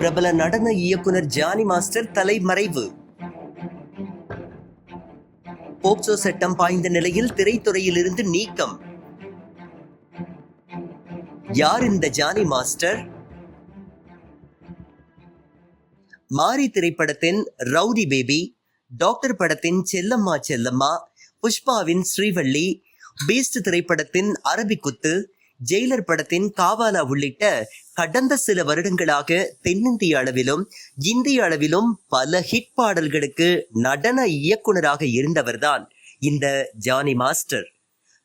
பிரபல நடன இயக்குனர் ஜானி மாஸ்டர் தலைமறைவு. போக்சோ சட்டம் பாய்ந்த நிலையில் திரைத்துறையிலிருந்து நீக்கம். யார் இந்த ஜானி மாஸ்டர்? மாரி திரைப்படத்தின் ரவுடி பேபி டாக்டர் படத்தின் செல்லம்மா செல்லம்மா புஷ்பாவின் ஸ்ரீவள்ளி பீஸ்ட் திரைப்படத்தின் அரபிக்குத்து ஜெயிலர் படத்தின் காவாலா உள்ளிட்ட கடந்த சில வருடங்களாக தென்னிந்திய அளவிலும் இந்திய அளவிலும் பல ஹிட் பாடல்களுக்கு நடன இயக்குனராக இருந்தவர்தான் இந்த ஜானி மாஸ்டர்.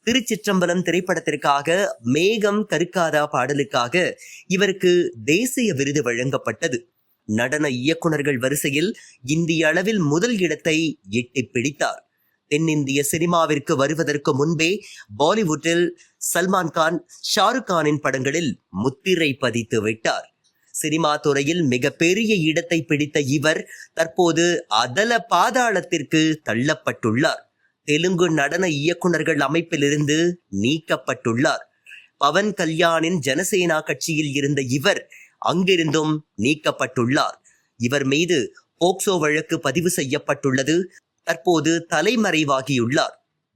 திருச்சிற்றம்பலம் திரைப்படத்திற்காக மேகம் கருக்காதா பாடலுக்காக இவருக்கு தேசிய விருது வழங்கப்பட்டது. நடன இயக்குனர்கள் வரிசையில் இந்திய அளவில் முதல் இடத்தை எட்டி பிடித்தார். தென்னிந்திய சினிமாவிற்கு வருவதற்கு முன்பே பாலிவுட்டில் சல்மான் கான் ஷாருக் கானின் படங்களில் முத்திரை பதித்து விட்டார். சினிமா துறையில் மிகப்பெரிய இடத்தை பிடித்த இவர் தற்போது அதல பாதாளத்திற்கு தள்ளப்பட்டுள்ளார். தெலுங்கு நடன இயக்குனர்கள் அமைப்பிலிருந்து நீக்கப்பட்டுள்ளார். பவன் கல்யாணின் ஜனசேனா கட்சியில் இருந்த இவர் அங்கிருந்தும் நீக்கப்பட்டுள்ளார். இவர் மீது போக்சோ வழக்கு பதிவு செய்யப்பட்டுள்ளது. தற்போது தலைமறைவாகியுள்ளார்.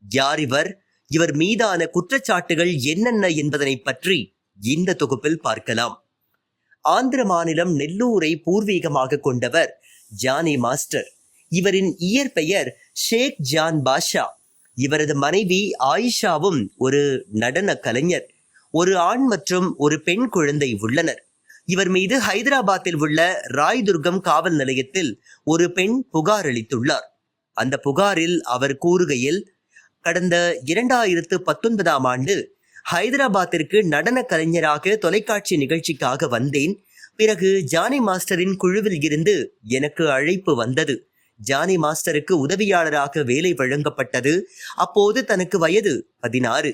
யார் இவர்? இவர் மீதான குற்றச்சாட்டுகள் என்னென்ன என்பதனை பற்றி இந்த தொகுப்பில் பார்க்கலாம். ஆந்திர மாநிலம் நெல்லூரை பூர்வீகமாக கொண்டவர் ஜானி மாஸ்டர். இவரின் இயற்பெயர் ஷேக் ஜான் பாஷா. இவரது மனைவி ஆயிஷாவும் ஒரு நடன கலைஞர். ஒரு ஆண் மற்றும் ஒரு பெண் குழந்தை உள்ளனர். இவர் மீது ஹைதராபாத்தில் உள்ள ராய்துர்கம் காவல் நிலையத்தில் ஒரு பெண் புகார் அளித்துள்ளார். அந்த புகாரில் அவர் கூறுகையில் கடந்த இரண்டாயிரத்து பத்தொன்பதாம் ஆண்டு ஹைதராபாத்திற்கு நடன கலைஞராக தொலைக்காட்சி நிகழ்ச்சிக்காக வந்தேன். பிறகு ஜானி மாஸ்டரின் குழுவில் இருந்து எனக்கு அழைப்பு வந்தது. ஜானி மாஸ்டருக்கு உதவியாளராக வேலை வழங்கப்பட்டது. அப்போது தனக்கு வயது பதினாறு.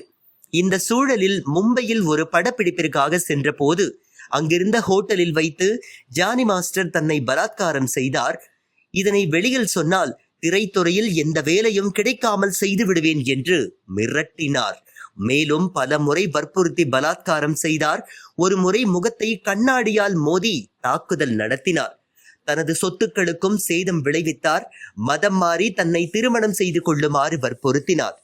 இந்த சூழலில் மும்பையில் ஒரு படப்பிடிப்பிற்காக சென்றபோது அங்கிருந்த ஹோட்டலில் வைத்து ஜானி மாஸ்டர் தன்னை பலாத்காரம் செய்தார். இதனை வெளியில் சொன்னால் திரைத்துறையில் எந்த வேலையும் கிடைக்காமல் செய்து விடுவேன் என்று மிரட்டினார். மேலும் பல முறை வற்புறுத்தி பலாத்காரம் செய்தார். ஒரு முறை முகத்தை கண்ணாடியால் மோதி தாக்குதல் நடத்தினார். தனது சொத்துக்களுக்கும் சேதம் விளைவித்தார். மதம் மாறி தன்னை திருமணம் செய்து கொள்ளுமாறு வற்புறுத்தினார்.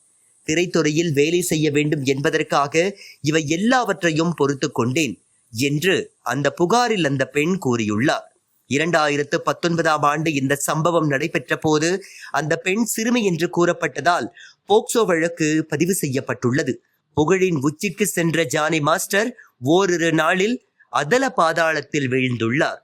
திரைத்துறையில் வேலை செய்ய வேண்டும் என்பதற்காக இவை எல்லாவற்றையும் பொறுத்து கொண்டேன் என்று அந்த புகாரில் அந்த பெண் கூறியுள்ளார். இரண்டாயிரத்து பத்தொன்பதாம் ஆண்டு இந்த சம்பவம் நடைபெற்ற போது அந்த பெண் சிறுமி என்று கூறப்பட்டதால் போக்சோ வழக்கு பதிவு செய்யப்பட்டுள்ளது. புகழின் உச்சிக்கு சென்ற ஜானி மாஸ்டர் ஓரிரு நாளில் அதல பாதாளத்தில் வீழ்ந்துள்ளார்.